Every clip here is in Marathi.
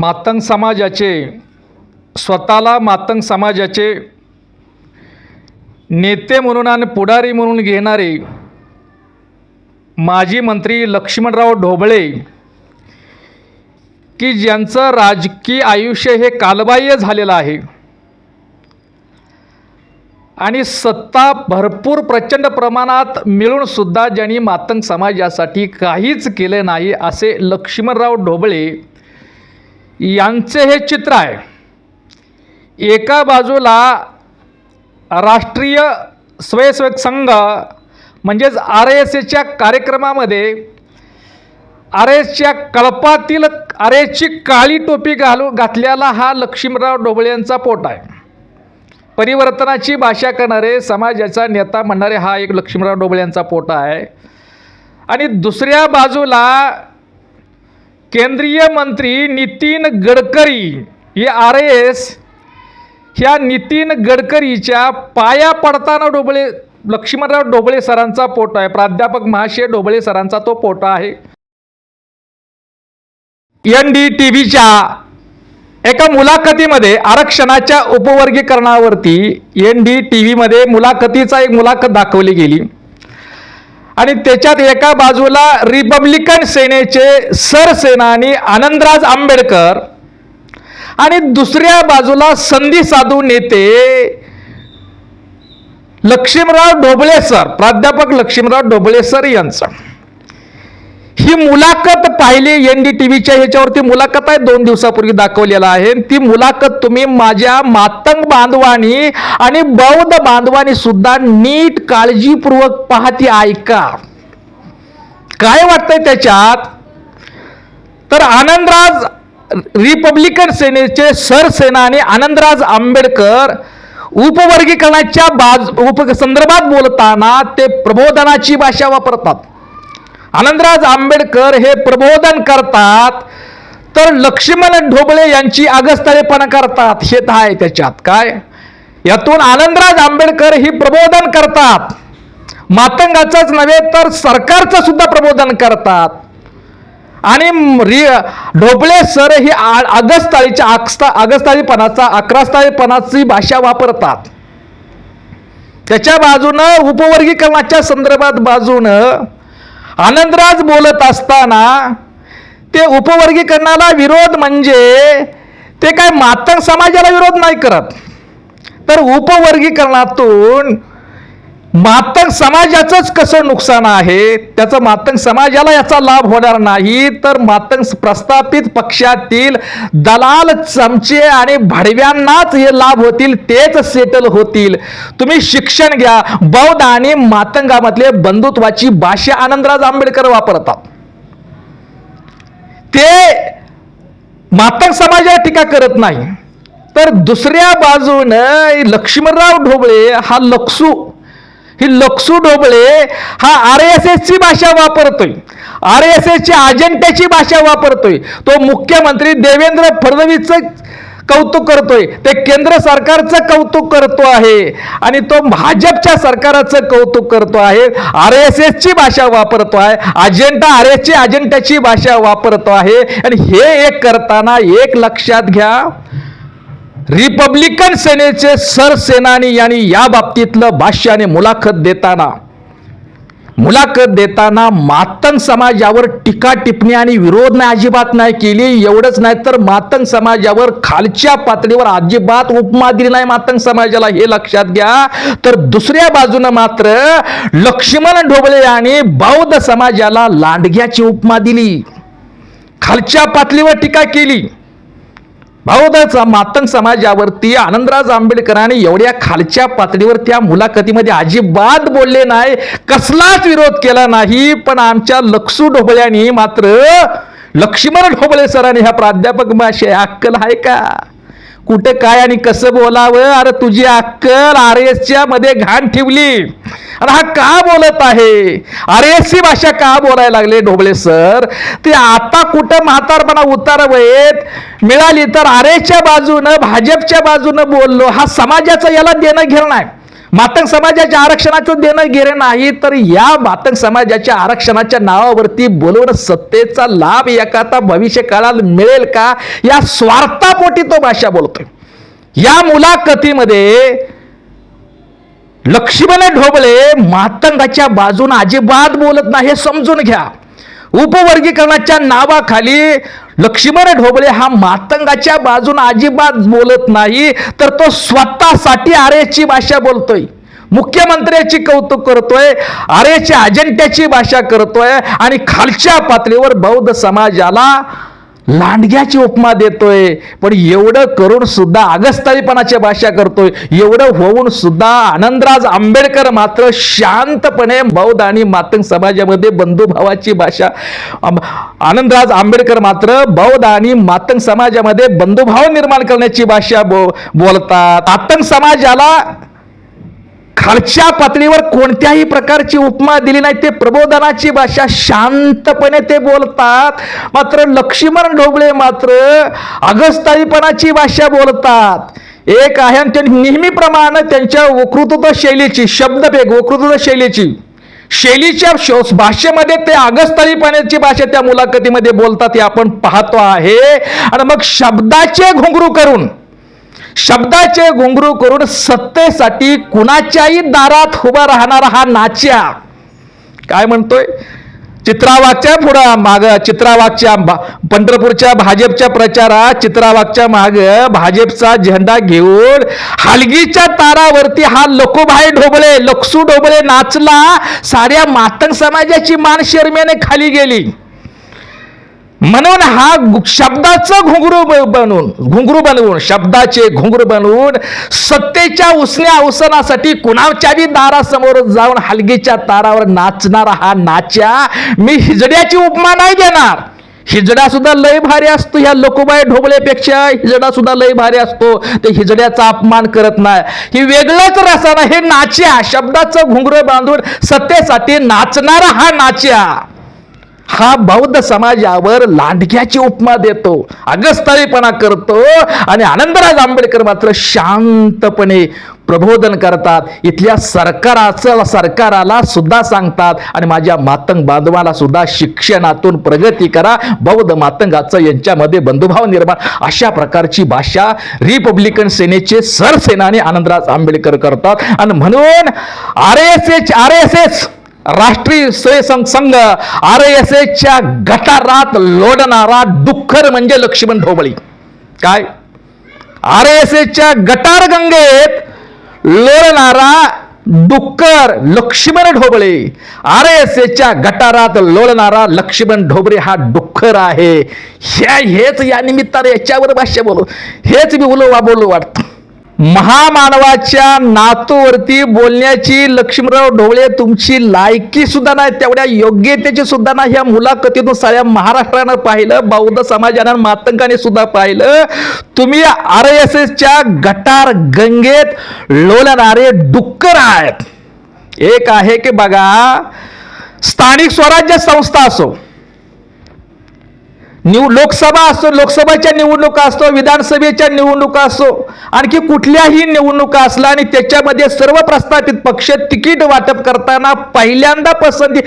मातंग समाजाचे स्वतःला मातंग समाजाचे नेते म्हणून आणि पुढारी म्हणून घेणारे माजी मंत्री लक्ष्मणराव ढोबळे की ज्यांचं राजकीय आयुष्य हे कालबाह्य झालेलं आहे. आणि सत्ता भरपूर प्रचंड प्रमाणात मिळूनसुद्धा ज्यांनी मातंग समाजासाठी काहीच केले नाही असे लक्ष्मणराव ढोबळे यांचे हे चित्र आहे. एका बाजूला राष्ट्रीय स्वयंसेवक संघ म्हणजेच आर एस एच्या कार्यक्रमामध्ये आर एसच्या कळपातील आर एसची काळी टोपी घालू घातलेला हा लक्ष्मीराव ढोबळे यांचा पोट आहे. परिवर्तनाची भाषा करणारे समाजाचा नेता म्हणणारे हा एक लक्ष्मीराव डोबळ्यांचा पोटा आहे. आणि दुसऱ्या बाजूला केंद्रीय मंत्री नितीन गडकरी हे आर एस ह्या नितीन गडकरीच्या पाया पडताना डोबळे लक्ष्मणराव डोबळे सरांचा फोटो आहे. प्राध्यापक महाशय डोबळे सरांचा तो फोटो आहे. एन डी टी व्हीच्या एका मुलाखतीमध्ये आरक्षणाच्या उपवर्गीकरणावरती एन डी टी व्हीमध्ये मुलाखतीचा एक मुलाखत दाखवली गेली. आणि त्याच्यात एका बाजूला रिपब्लिकन सेनेचे सरसेनानी आनंदराज आंबेडकर आणि दुसऱ्या बाजूला संधी साधू नेते लक्ष्मीराव ढोबळे सर प्राध्यापक लक्ष्मीराव ढोबळे सर यांचं. ही मुलाखत पाहिली एन डी टी व्हीच्या ह्याच्यावरती. मुलाखत आहे दोन दिवसापूर्वी दाखवलेला आहे. ती मुलाखत तुम्ही माझ्या मातंग बांधवानी आणि बौद्ध बांधवानी सुद्धा नीट काळजीपूर्वक पाहती ऐका. काय वाटतंय त्याच्यात? तर आनंदराज रिपब्लिकन सेनेचे सरसेनानी आनंदराज आंबेडकर उपवर्गीकरणाच्या बाज उप संदर्भात बोलताना ते प्रबोधनाची भाषा वापरतात. आनंदराज आंबेडकर हे प्रबोधन करतात तर लक्ष्मण ढोबळे यांची आगस्ताळेपणा करतात. हे आहे त्याच्यात. काय? यातून आनंदराज आंबेडकर ही प्रबोधन करतात. मातंगाचंच नव्हे तर सरकारचं सुद्धा प्रबोधन करतात. आणि ढोबळे सर ही आ- आगस्ताळीच्या आगस्ता अगस्ताळीपणाचा अकरास्ताळीपणाची भाषा वापरतात. त्याच्या बाजूनं उपवर्गीकरणाच्या संदर्भात बाजूनं आनंदराज बोलत असताना ते उपवर्गीकरणाला विरोध म्हणजे ते काय मातंग समाजाला विरोध नाही करत. तर उपवर्गीकरणातून मातंग समाजाचंच कसं नुकसान आहे? त्याचं मातंग समाजाला याचा लाभ होणार नाही. तर मातंग प्रस्थापित पक्षातील दलाल चमचे आणि भडव्यांनाच हे लाभ होतील तेच सेटल होतील. तुम्ही शिक्षण घ्या. बौद्ध आणि मातंगामधले बंधुत्वाची भाषा आनंदराज आंबेडकर वापरतात. ते मातंग समाजाला टीका करत नाही. तर दुसऱ्या बाजूनं लक्ष्मणराव ढोबळे हा लक्सू ही लक्सू डोबळे हा आर एस एसची भाषा वापरतोय. आर एस एसच्या अजेंट्याची भाषा वापरतोय. तो मुख्यमंत्री देवेंद्र फडणवीसचं कौतुक करतोय. ते केंद्र सरकारचं कौतुक करतो आहे. आणि तो भाजपच्या सरकाराचं कौतुक करतो आहे. आर एस एसची भाषा वापरतो आहे. अजेंडा आर एसची अजेंट्याची भाषा वापरतो आहे. आणि हे एक करताना एक लक्षात घ्या. रिपब्लिकन सेनेचे सरसेनानी यांनी या बाबतीतलं भाष्याने मुलाखत देताना मुलाखत देताना मातंग समाजावर टीका टिप्पणी आणि विरोध नाही अजिबात नाही केली एवढंच नाही तर मातंग समाजावर खालच्या पातळीवर अजिबात उपमा दिली नाही मातंग समाजाला. हे लक्षात घ्या. तर दुसऱ्या बाजूनं मात्र लक्ष्मण ढोबळे यांनी बौद्ध समाजाला लांडग्याची उपमा दिली. खालच्या पातळीवर टीका केली. बौद्ध मातंग समाजावरती आनंदराज आंबेडकरांनी एवढ्या खालच्या पातळीवर त्या मुलाखतीमध्ये अजिबात बोलले नाही कसलाच विरोध केला नाही पण आमच्या लक्षू ढोबळ्यांनी मात्र लक्ष्मण ढोबळे सरांनी ह्या प्राध्यापक भाषे अक्कल आहे का? कुठं काय आणि कसं बोलावं? अरे तुझी अक्कल आर एसच्या मध्ये घाण ठेवली. अरे हा का बोलत आहे? आर एस सी भाषा का बोलायला लागले ढोबळे सर? ते आता कुठं म्हातारपणा उतारवयेत मिळाली तर आर एसच्या बाजूनं भाजपच्या बाजूनं बोललो. हा समाजाचं याला देणं घेणं आहे मातंग समाजाच्या आरक्षणाचं देणं गेलं नाही तर या मातंग समाजाच्या आरक्षणाच्या नावावरती बोलवण सत्तेचा लाभ एखादा भविष्य काळात मिळेल का? या स्वार्थापोटी तो भाषा बोलतोय. या मुलाखतीमध्ये लक्ष्मण ढोबळे मातंगाच्या बाजून अजिबात बोलत नाही हे समजून घ्या. उपवर्गीकरणाच्या नावाखाली लक्ष्मण ढोबळे हा मातंगाच्या बाजून अजिबात बोलत नाही तर तो स्वतःसाठी आरेची भाषा बोलतोय. मुख्यमंत्र्याची कौतुक करतोय आरेच्या अजेंट्याची भाषा करतोय आणि खालच्या पातळीवर बौद्ध समाजाला लांडग्याची उपमा देतोय पण एवढं करून सुद्धा अगस्तारीपणाची भाषा करतोय एवढं होऊन सुद्धा आनंदराज आंबेडकर मात्र शांतपणे बौद्ध आणि मातंग समाजामध्ये बंधुभावाची भाषा आनंदराज आंबेडकर मात्र बौद्ध आणि मातंग समाजामध्ये बंधुभाव निर्माण करण्याची भाषा बो बोलतात. मातंग समाजाला खालच्या पातळीवर कोणत्याही प्रकारची उपमा दिली नाही. ते प्रबोधनाची भाषा शांतपणे ते बोलतात. मात्र लक्ष्मण ढोबळे मात्र अगस्ताईपणाची भाषा बोलतात. एक आहे आणि ते नेहमीप्रमाणे त्यांच्या वक्तृत्व शैलीची शब्दभेग वक्तृत्व शैलीची. शैलीच्या शो- भाषेमध्ये ते अगस्ताळीपणाची भाषा त्या मुलाखतीमध्ये बोलतात हे आपण पाहतो आहे. आणि मग शब्दाचे घुंगरू करून शब्दाचे घुंगरू करून सत्तेसाठी कुणाच्याही दारात उभा राहणारा हा नाच्या. काय म्हणतोय? चित्रावागच्या पुढं माग चित्रावागच्या पंढरपूरच्या भाजपच्या प्रचारात चित्रावागच्या माग भाजपचा झेंडा घेऊन हलगीच्या तारावरती हा लकोभाई ढोबळे लक्सू ढोबळे नाचला. साऱ्या मातंग समाजाची मान शर्मेने खाली गेली. म्हणून हा शब्दाचं घुंगरू बनवून घुंगरू बनवून शब्दाचे घुंगरू बनवून सत्तेच्या उसण्या अवसनासाठी कुणाच्याही दारासमोर जाऊन हलगीच्या तारावर नाचणारा हा नाच्या मी हिजड्याची उपमा नाही देणार. हिजडा सुद्धा लय भारी असतो ह्या लोकोबाई ढोबळेपेक्षा. हिजडा सुद्धा लय भारी असतो. ते हिजड्याचा अपमान करत नाही. ही वेगळंच रसाना हे नाच्या शब्दाचं घुंगरं बांधून सत्तेसाठी नाचणारा हा नाच्या. हा बौद्ध समाजावर लांडग्याची उपमा देतो अगस्ताळीपणा करतो आणि आनंदराज आंबेडकर मात्र शांतपणे प्रबोधन करतात. इथल्या सरकाराचं सरकाराला सुद्धा सांगतात आणि माझ्या मातंग बांधवाला सुद्धा शिक्षणातून प्रगती करा. बौद्ध मातंगाचं यांच्यामध्ये बंधुभाव निर्माण. अशा प्रकारची भाषा रिपब्लिकन सेनेचे सरसेनानी आनंदराज आंबेडकर करतात. आणि म्हणून R S H R S S राष्ट्रीय स्वयंसंघ संघ आर एस एसच्या गटारात लोडणारा डुक्कर म्हणजे लक्ष्मण ढोबळी. काय? आर एस एसच्या गटार गंगेत लोळणारा डुक्कर लक्ष्मण ढोबळे. आर एस एच्या गटारात लोळणारा लक्ष्मण ढोबळे हा डुक्कर आहे. ह्या हेच या निमित्ताने याच्यावर भाष्य बोलू. हेच मी बोलू वा बोलू वाटतं. महामानवाच्या नातूवरती बोलण्याची लक्ष्मीराव ढोबळे तुमची लायकी सुद्धा नाही तेवढ्या योग्यतेची सुद्धा नाही. ह्या मुलाखतीतून साऱ्या महाराष्ट्रानं पाहिलं बौद्ध समाजानं मातंकाने सुद्धा पाहिलं. तुम्ही आर एस एसच्या गटार गंगेत लोलणारे डुक्कर आहेत. एक आहे की बघा स्थानिक स्वराज्य संस्था असो निव लोकसभा असो लोकसभेच्या निवडणुका असतो विधानसभेच्या निवडणुका असो आणखी कुठल्याही निवडणुका असला आणि त्याच्यामध्ये सर्व प्रस्थापित पक्ष तिकीट वाटप करताना पहिल्यांदा पसंती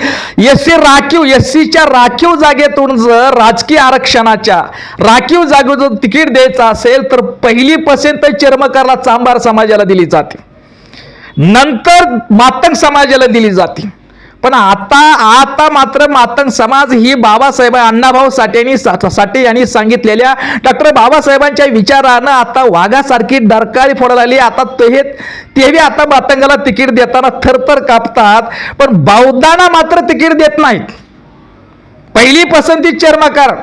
एस सी राखीव एस सीच्या राखीव जागेतून जर राजकीय आरक्षणाच्या राखीव जागेतून तिकीट द्यायचं असेल तर पहिली पसंत चर्मकारला चांभार समाजाला दिली जाते. नंतर मातंग समाजाला दिली जाते. पण आता आता मात्र मातंग समाज ही बाबासाहेब अण्णाभाऊ साठेनी सा- साठे यांनी सांगितलेल्या डॉक्टर बाबासाहेबांच्या विचारानं आता वाघासारखी डरकाळी फोडायला आली आता ते तेही आता मातंगाला तिकीट देताना थरथर कापतात. पण बौद्धांना मात्र तिकीट देत नाहीत. पहिली पसंती चर्मकार.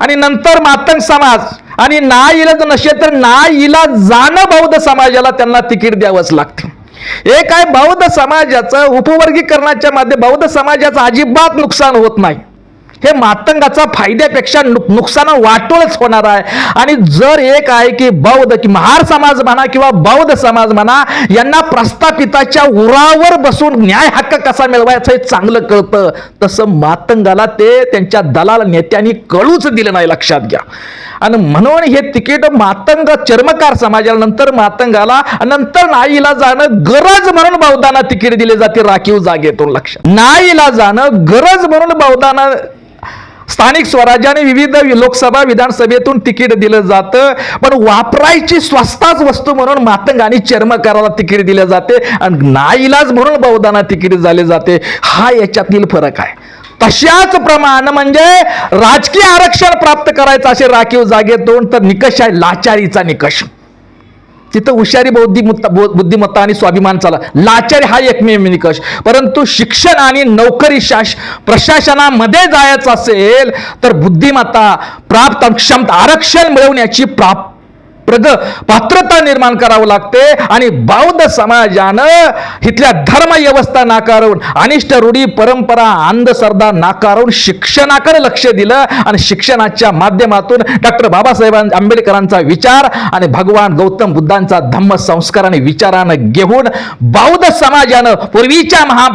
आणि नंतर मातंग समाज. आणि ना इलाज नसेल तर ना इलाज जाणं बौद्ध समाजाला त्यांना तिकीट द्यावंच लागतं. एक आहे बौद्ध समाजाचं उपवर्गीकरणाच्या मध्ये बौद्ध समाजाचं अजिबात नुकसान होत नाही. हे मातंगाचा फायद्यापेक्षा नुक नुकसान वाटोळच होणार आहे. आणि जर एक आहे की बौद्ध की महार समाज म्हणा किंवा बौद्ध समाज म्हणा यांना प्रस्थापिताच्या उरावर बसून न्याय हक्क कसा मिळवायचा हे चांगलं कळतं. तसं मातंगाला ते त्यांच्या दलाल नेत्यांनी कळूच दिलं नाही लक्षात घ्या. आणि म्हणून हे तिकीट मातंग चर्मकार समाजाला नंतर मातंगाला नंतर नाईला जाणं गरज म्हणून बौद्धांना तिकीट दिले जाते राखीव जागेतून लक्ष. नाईला जाणं गरज म्हणून बौद्धांना स्थानिक स्वराज्याने विविध लोकसभा विधानसभेतून तिकीट दिलं जातं. पण वापरायची स्वस्ताच वस्तू म्हणून मातंग आणि चर्मकाराला तिकीट दिले जाते. आणि नाईलाज म्हणून बहुदाना तिकीट झाले जाते. हा याच्यातील फरक आहे. तशाच प्रमाण म्हणजे राजकीय आरक्षण प्राप्त करायचं असे राखीव जागे दोन तर निकष आहे लाचारीचा निकष. तिथं हुशारी बौद्धिमत्ता बुद्धिमत्ता आणि स्वाभिमान चाला. लाचारी हा एकमेव निकष. परंतु शिक्षण आणि नोकरी शास प्रशासनामध्ये जायचं असेल तर बुद्धिमत्ता प्राप्त क्षमता आरक्षण मिळवण्याची प्राप्त प्रग पात्रता निर्माण करावं लागते आणि बौद्ध समाजानं इथल्या धर्मव्यवस्था नाकारून अनिष्ट रूढी परंपरा अंधश्रद्धा नाकारून शिक्षणाकडे लक्ष दिलं आणि शिक्षणाच्या माध्यमातून डॉक्टर बाबासाहेब आंबेडकरांचा विचार आणि भगवान गौतम बुद्धांचा धम्म संस्कार आणि विचारानं घेऊन बौद्ध समाजानं पूर्वीच्या महा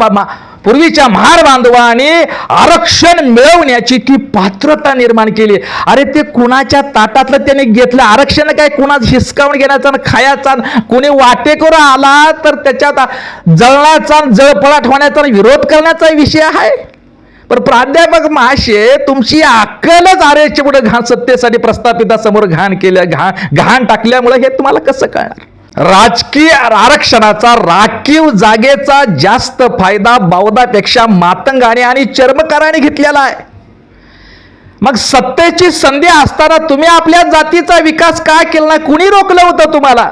पूर्वीच्या महार बांधवाने आरक्षण मिळवण्याची ती पात्रता निर्माण केली. अरे ते कुणाच्या ताटातलं त्याने घेतलं? आरक्षण काय कुणाच हिसकावून घेण्याचा आणि खायचा आणि कोणी वाटेकर आला तर त्याच्यात जळण्याचा जळपळाट होण्याचा विरोध करण्याचा विषय आहे. पण प्राध्यापक माशे तुमची अक्कलच आरेच्या पुढे घाण सत्तेसाठी प्रस्थापितासमोर घाण केल्या घाण घाण टाकल्यामुळे हे तुम्हाला कसं कळणार? राजकीय आरक्षणाचा राखीव जागेचा जास्त फायदा बावदापेक्षा मातंगाने आणि चर्मकाराने घेतलेला आहे. मग सत्तेची संधी असताना तुम्ही आपल्या जातीचा विकास काय केला? नाही कुणी रोखलं होतं तुम्हाला?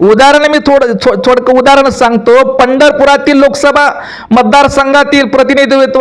उदाहरण मी थोडं थो- थोडकं उदाहरण सांगतो. पंढरपुरातील लोकसभा मतदारसंघातील प्रतिनिधित्व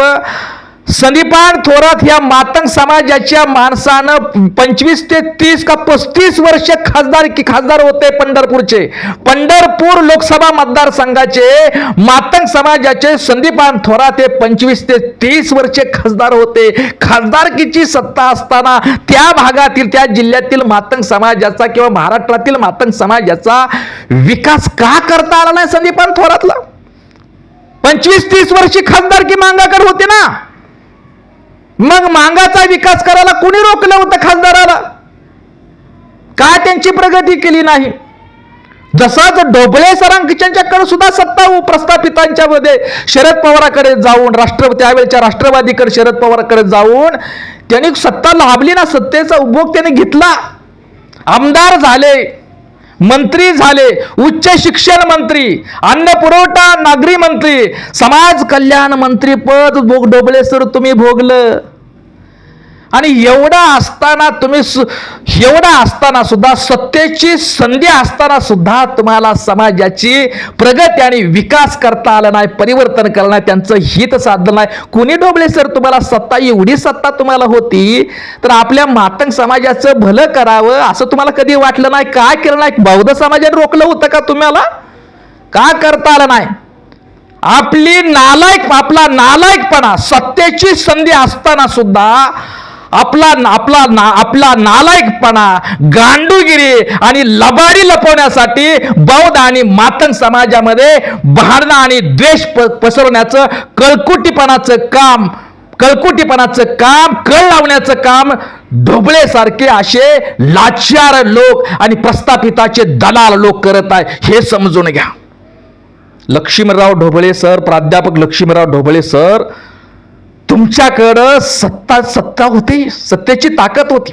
संदीपान थोरात या मातंग समाजाच्या माणसानं पंचवीस ते तीस का पस्तीस वर्ष खासदार की खासदार होते पंढरपूरचे. पंढरपूर लोकसभा मतदारसंघाचे मातंग समाजाचे संदीपान थोरात हे पंचवीस ते तीस वर्षे खासदार होते. खासदारकीची सत्ता असताना त्या भागातील त्या जिल्ह्यातील मातंग समाजाचा किंवा महाराष्ट्रातील मातंग समाजाचा विकास का करता आला नाही संदीपान थोरातला? पंचवीस तीस वर्षी खासदारकी मांगाकर होते ना. मग मांगाचा विकास करायला कोणी रोखलं होतं खासदाराला? का त्यांची प्रगती केली नाही? जसाच ढोबळे सरांच्याकडे सुद्धा सत्ता प्रस्थापितांच्या मध्ये शरद पवाराकडे जाऊन राष्ट्र त्यावेळेच्या राष्ट्रवादीकडे शरद पवाराकडे जाऊन त्यांनी सत्ता लाभली ना सत्तेचा उपभोग त्याने घेतला. आमदार झाले मंत्री झाले उच्च शिक्षण मंत्री अन्न पुरवठा नागरी मंत्री समाज कल्याण मंत्री पद भोग डोबळे सर तुम्ही भोगलं. आणि एवढा असताना तुम्ही सु- एवढा असताना सुद्धा सत्तेची संधी असताना सुद्धा तुम्हाला समाजाची प्रगती आणि विकास करता आला नाही परिवर्तन करणं नाही त्यांचं हित साधलं नाही. कुणी डोबले सर तुम्हाला? सत्ता एवढी सत्ता तुम्हाला होती तर आपल्या मातंग समाजाचं भलं करावं असं तुम्हाला कधी वाटलं नाही? काय केलं नाही? बौद्ध समाजाने रोखलं होतं का तुम्हाला? का करता आलं नाही? आपली नालायक आपला नालायकपणा सत्तेची संधी असताना सुद्धा आपला आपला ना आपला नालायकपणा गांडूगिरी आणि लबाडी लपवण्यासाठी बौद्ध आणि मातंग समाजामध्ये भांडणं आणि द्वेष प- पसरवण्याचं कळकुटीपणाचं काम कळकुटीपणाचं काम कळ लावण्याचं काम ढोबळेसारखे असे लाचार लोक आणि प्रस्थापिताचे दलाल लोक करत आहे. हे समजून घ्या. लक्ष्मीराव ढोबळे सर प्राध्यापक लक्ष्मीराव ढोबळे सर तुमच्याकडं सत्ता सत्ता होती सत्तेची ताकद होती.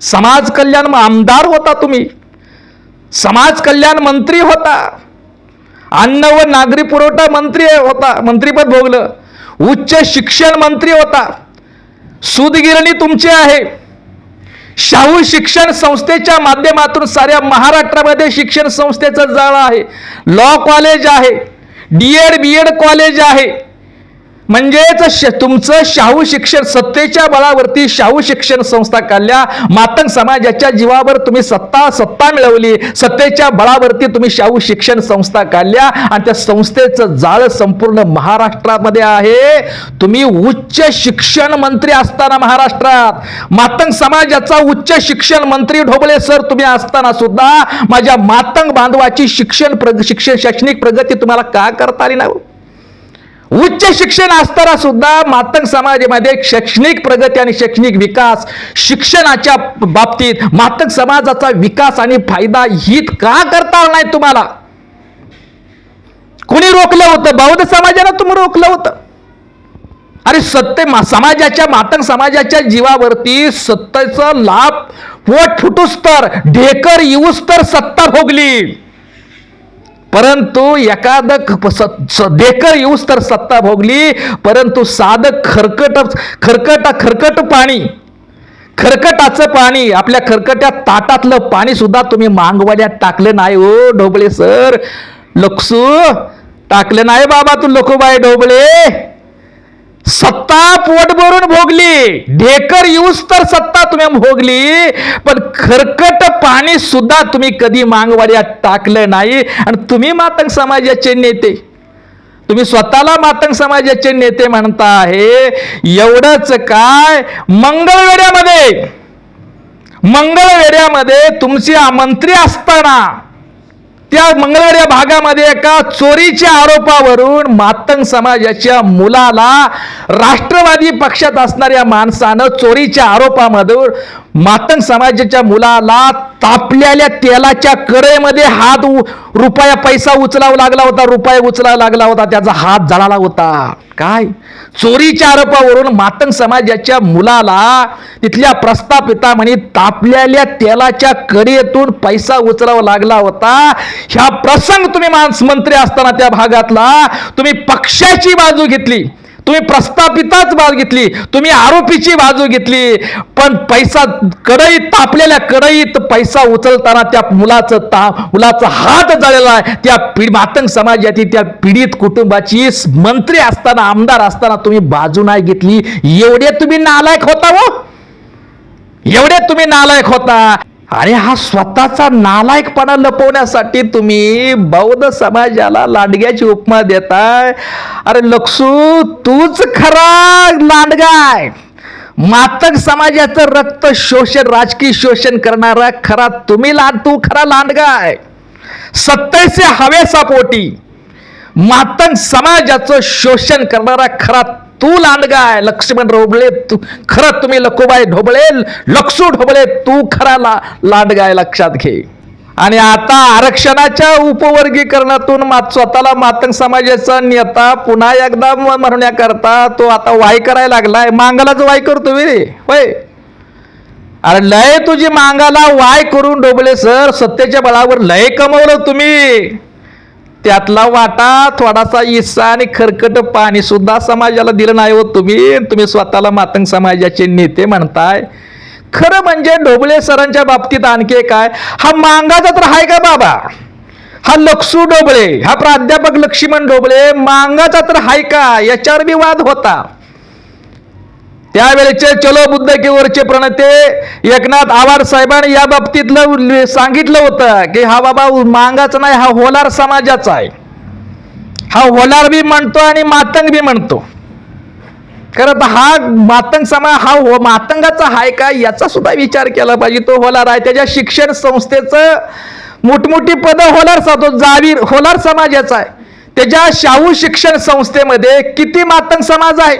समाज कल्याण आमदार होता तुम्ही. समाज कल्याण मंत्री होता. अन्न व नागरी पुरवठा मंत्री होता मंत्रीपद भोगलं. उच्च शिक्षण मंत्री होता. सुदगिरणी तुमची आहे. शाहू शिक्षण संस्थेच्या माध्यमातून साऱ्या महाराष्ट्रामध्ये शिक्षण संस्थेचं जाळ आहे. लॉ कॉलेज आहे. D Ed B Ed college आहे. म्हणजेच श- तुमचं शाहू शिक्षण सत्तेच्या बळावरती शाहू शिक्षण संस्था काढल्या. मातंग समाजाच्या जीवावर तुम्ही सत्ता सत्ता मिळवली. सत्तेच्या बळावरती तुम्ही शाहू शिक्षण संस्था काढल्या. आणि त्या संस्थेचं जाळ संपूर्ण महाराष्ट्रामध्ये आहे. तुम्ही उच्च शिक्षण मंत्री असताना महाराष्ट्रात. मातंग समाजाचा उच्च शिक्षण मंत्री ढोबळे सर तुम्ही असताना सुद्धा. माझ्या मातंग बांधवाची शिक्षण प्रग शिक्षण शैक्षणिक प्रगती तुम्हाला का करता आली ना उच्च शिक्षण असताना सुद्धा मातंग समाजामध्ये शैक्षणिक प्रगती आणि शैक्षणिक विकास शिक्षणाच्या बाबतीत मातंग समाजाचा विकास आणि फायदा हित का करता नाही तुम्हाला? कुणी रोखलं होतं? बौद्ध समाजाला तुम्ही रोखलं होतं. अरे सत्य मा- समाजाच्या मातंग समाजाच्या जीवावरती सत्तेचा लाभ पोट फुटूस तर ढेकर येऊस तर सत्ता भोगली. परंतु एखादं देकर स- येऊस तर सत्ता भोगली परंतु साधं खरकट खरकट खरकट पाणी खरकटाचं पाणी आपल्या खरकट्या ताटातलं पाणी सुद्धा तुम्ही मांगवाड्यात टाकलं नाही ओ ढोबळे सर. लक्सू टाकलं नाही बाबा तू लखूबाई ढोबळे. सत्ता पोट भरून ढेकर येऊस तर सत्ता तुम्ही भोगली पण खरकट पाणी सुद्धा तुम्ही कधी मांगवाड्यात टाकलं नाही. आणि तुम्ही मातंग समाजाचे नेते तुम्ही स्वतःला मातंग समाजाचे नेते म्हणता आहे. एवढंच काय? मंगळवेड्यामध्ये मंगळवेड्यामध्ये तुमचे आमंत्री असताना त्या मंगळवेढ्या भागामध्ये एका चोरीच्या आरोपावरून मातंग समाजाच्या मुलाला राष्ट्रवादी पक्षात असणाऱ्या माणसानं चोरीच्या आरोपामधून मातंग समाजाच्या मुलाला तापलेल्या तेलाच्या कडेमध्ये हात उ- रुपया पैसा उचलावा लागला होता रुपया उचलावा लागला होता त्याचा हात जळाला होता. काय? चोरीच्या आरोपावरून मातंग समाजाच्या मुलाला तिथल्या प्रस्थापिता म्हणे तापलेल्या तेलाच्या कडेतून पैसा उचलावा लागला होता. ह्या प्रसंग तुम्ही माणस मंत्री असताना त्या भागातला तुम्ही पक्षाची बाजू घेतली. तुम्ही प्रस्थापिताच बाजू घेतली तुम्ही आरोपीची बाजू घेतली पण पैसा कडईत तापलेल्या कडईत पैसा उचलताना त्या मुलाचं ता मुलाचा हात जळलेला आहे. त्या पीड मातंग समाजाची त्या पीडित कुटुंबाची मंत्री असताना आमदार असताना तुम्ही बाजू नाही घेतली. एवढे तुम्ही नालायक होता हो. एवढे तुम्ही नालायक होता. आणि हा स्वतःचा नालायकपणा लपवण्यासाठी तुम्ही बौद्ध समाजाला लांडग्याची उपमा देताय. अरे लक्षू तूच खरा लांडगाय मातक समाजाचं रक्त शोषण राजकीय शोषण करणारा खरा तुम्ही लांड तू खरा लांडगाय सत्तेचे हवेसापोटी मातंग समाजाचं शोषण करणारा खरा तू लांडगाय लक्ष्मण ढोबळे तू खरं तुम्ही लकोबाई ढोबळे लक्षू ढोबळे तू खरा ला लांडगाय लक्षात घे. आणि आता आरक्षणाच्या उपवर्गीकरणातून मात स्वतःला मातंग समाजाचा नेता पुन्हा एकदा म्हणण्याकरता तो आता वाय करायला लागलाय. मांगालाच वाय करतो बे रे होय. अरे लय तुझी मांगाला वाय करून डोबले सर सत्तेच्या बळावर लय कमवलं तुम्ही. त्यातला वाटा थोडासा इस्सा आणि खरकट पाणी सुद्धा समाजाला दिलं नाही हो तुम्ही. तुम्ही स्वतःला मातंग समाजाचे नेते म्हणताय. खरं म्हणजे ढोबळे सरांच्या बाबतीत आणखी काय हा मांगाचा तर आहे का बाबा? हा लक्षू डोबळे हा प्राध्यापक लक्ष्मण डोबळे मांगाचा तर आहे का? याच्यावर बी वाद होता. त्यावेळेचे चलो बुद्ध वरचे प्रणते. एकनाथ आवार साहेबांनी या बाबतीतलं सांगितलं होतं की हा बाबा मांगाचा नाही हा होलार समाजाचा आहे. हा होलार बी म्हणतो आणि मातंग बी म्हणतो. खरं तर हा मातंग समाज हा हो मातंगाचा आहे का याचा सुद्धा विचार केला पाहिजे. तो होलार आहे. त्याच्या शिक्षण संस्थेचं मोठमोठी पदं होलार साधो जावीर होलार समाजाचा आहे. त्याच्या शाहू शिक्षण संस्थेमध्ये किती मातंग समाज आहे?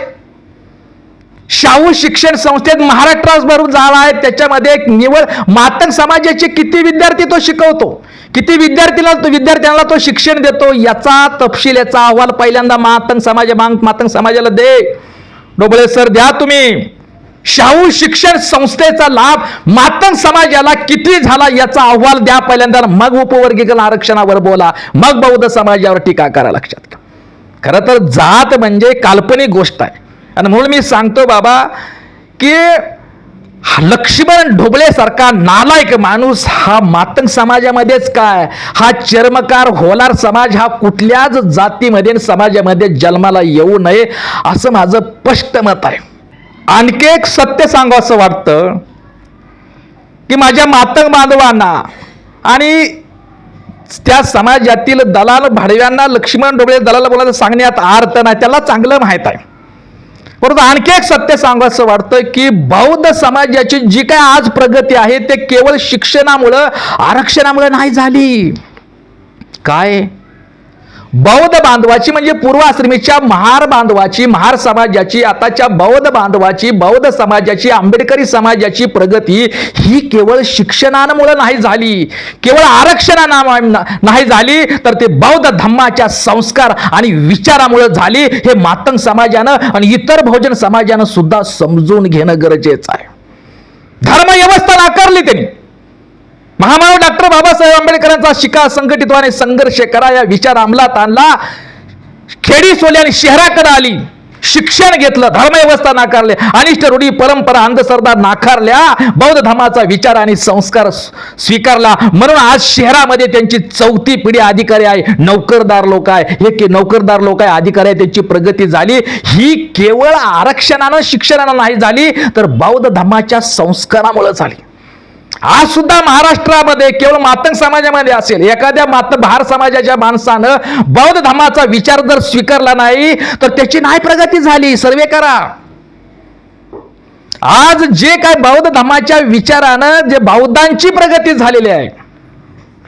शाहू शिक्षण संस्थेत महाराष्ट्रासभरून झाला आहे. त्याच्यामध्ये एक निवड मातंग समाजाचे किती विद्यार्थी तो शिकवतो? किती विद्यार्थीला तो विद्यार्थ्यांना तो शिक्षण देतो? याचा तपशील याचा अहवाल पहिल्यांदा मातंग समाज मांग मातंग समाजाला दे. डोबळे सर द्या तुम्ही. शाहू शिक्षण संस्थेचा लाभ मातंग समाजाला किती झाला याचा अहवाल द्या पहिल्यांदा. मग उपवर्गीकरण आरक्षणावर बोला. मग बौद्ध समाजावर टीका करा लक्षात घ्या खरं तर जात म्हणजे काल्पनिक गोष्ट आहे. आणि म्हणून मी सांगतो बाबा की हा लक्ष्मण ढोबळेसारखा नालायक माणूस हा मातंग समाजामध्येच काय? हा चर्मकार होलार समाज हा कुठल्याच जातीमध्ये समाजामध्ये जन्माला येऊ नये असं माझं स्पष्ट मत आहे. आणखी एक सत्य सांगावं असं वाटतं की माझ्या मातंग बांधवांना आणि त्या समाजातील दलाल भाडव्यांना लक्ष्मण ढोबळे दलाल बोलायचं सांगण्यात अर्थ नाही. त्याला चांगलं माहीत आहे. परंतु आणखी एक सत्य सांगावं वाटतं की बौद्ध समाजाची जी काय आज प्रगती आहे ते केवळ शिक्षणामुळं आरक्षणामुळे नाही झाली. काय? बौद्ध बांधवाची म्हणजे पूर्वाश्रमीच्या महार बांधवाची महार समाजाची आताच्या बौद्ध बांधवाची बौद्ध समाजाची आंबेडकरी समाजाची प्रगती ही केवळ शिक्षणामुळे नाही झाली. केवळ आरक्षणाना नाही झाली तर ते बौद्ध धम्माच्या संस्कार आणि विचारामुळे झाली. हे मातंग समाजानं आणि इतर बहुजन समाजानं सुद्धा समजून घेणं गरजेचं आहे. धर्मव्यवस्था नाकारली त्यांनी. महामानव डॉक्टर बाबासाहेब आंबेडकरांचा शिका संघटितवाने संघर्ष करा या विचार अंमलात आणला. खेडी सोली आणि शहराकडे आली. शिक्षण घेतलं धर्मव्यवस्था नाकारले अनिष्ट रूढी परंपरा अंधश्रद्धा नाकारल्या. बौद्ध धर्माचा विचार आणि संस्कार स्वीकारला. म्हणून आज शहरामध्ये त्यांची चौथी पिढी अधिकारी आहे. नौकरदार लोक आहे. हे के नौकरदार लोक आहे अधिकारी आहे त्यांची प्रगती झाली. ही केवळ आरक्षणानं शिक्षणानं नाही झाली तर बौद्ध धर्माच्या संस्कारामुळे झाली. आज सुद्धा महाराष्ट्रामध्ये केवळ मातंग समाजामध्ये असेल एखाद्या मात भार समाजाच्या माणसानं बौद्ध धर्माचा विचार जर स्वीकारला नाही तर त्याची नाही प्रगती झाली. सर्वे करा. आज जे काय बौद्ध धर्माच्या विचारानं जे बौद्धांची प्रगती झालेली आहे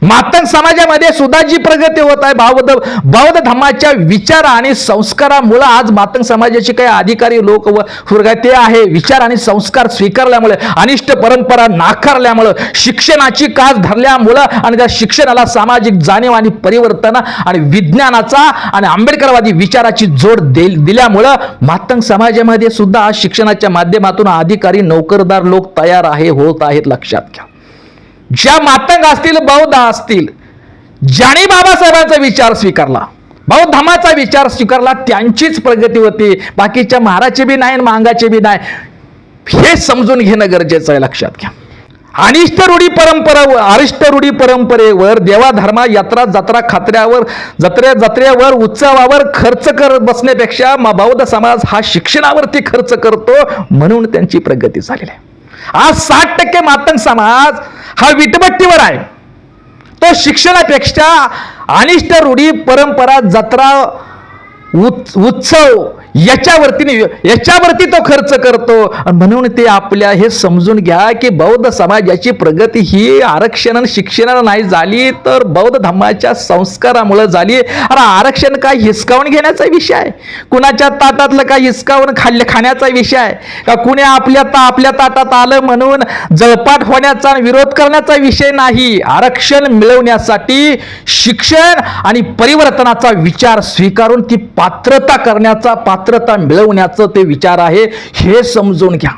मातंग समाजामध्ये सुद्धा जी प्रगती होत आहे बौद्ध बौद्ध धर्माच्या विचार आणि संस्कारामुळे आज मातंग समाजाचे काही अधिकारी लोक व वर्ग ते आहे. विचार आणि संस्कार स्वीकारल्यामुळे अनिष्ट परंपरा नाकारल्यामुळं शिक्षणाची कास धरल्यामुळं आणि त्या शिक्षणाला सामाजिक जाणीव आणि परिवर्तन आणि विज्ञानाचा आणि आंबेडकरवादी विचाराची जोड दे दिल्यामुळं मातंग समाजामध्ये सुद्धा आज शिक्षणाच्या माध्यमातून अधिकारी नोकरदार लोक तयार आहे होत आहेत लक्षात घ्या. ज्या मातंग असतील बौद्ध असतील ज्यांनी बाबासाहेबांचा विचार स्वीकारला बौद्ध विचार स्वीकारला त्यांचीच प्रगती होती. बाकीच्या महाराचे बी नाही आणि मांगाचे बी नाही. हे समजून घेणं गरजेचं आहे लक्षात घ्या. अनिष्ट रूढी परंपरा अरिष्ट रूढी परंपरेवर देवाधर्मा यात्रा जत्रा खात्र्यावर जत्रे जत्रेवर उत्सवावर खर्च कर बसण्यापेक्षा बौद्ध समाज हा शिक्षणावरती खर्च करतो म्हणून त्यांची प्रगती झालेली आहे. आज साठ टक्के मातंग समाज हा विटभट्टीवर आहे. तो शिक्षणापेक्षा अनिष्ट रूढी परंपरा जत्रा उत्- उत्सव याच्यावरती याच्यावरती तो खर्च करतो. आणि म्हणून ते आपल्या हे समजून घ्या की बौद्ध समाजाची प्रगती ही आरक्षण आणि शिक्षणाला नाही झाली तर बौद्ध धर्माच्या संस्कारामुळे झाली. अरे आरक्षण काय हिसकावून घेण्याचा विषय आहे? कुणाच्या ताटातलं काय हिसकावून खाल्ले खाण्याचा विषय आहे? का कुणी आपल्या ता आपल्या ताटात आलं म्हणून जळपाट होण्याचा विरोध करण्याचा विषय नाही? आरक्षण मिळवण्यासाठी शिक्षण आणि परिवर्तनाचा विचार स्वीकारून ती पात्रता करण्याचा पात्र पात्रता मिळवण्याचं ते विचार आहे हे समजून घ्या.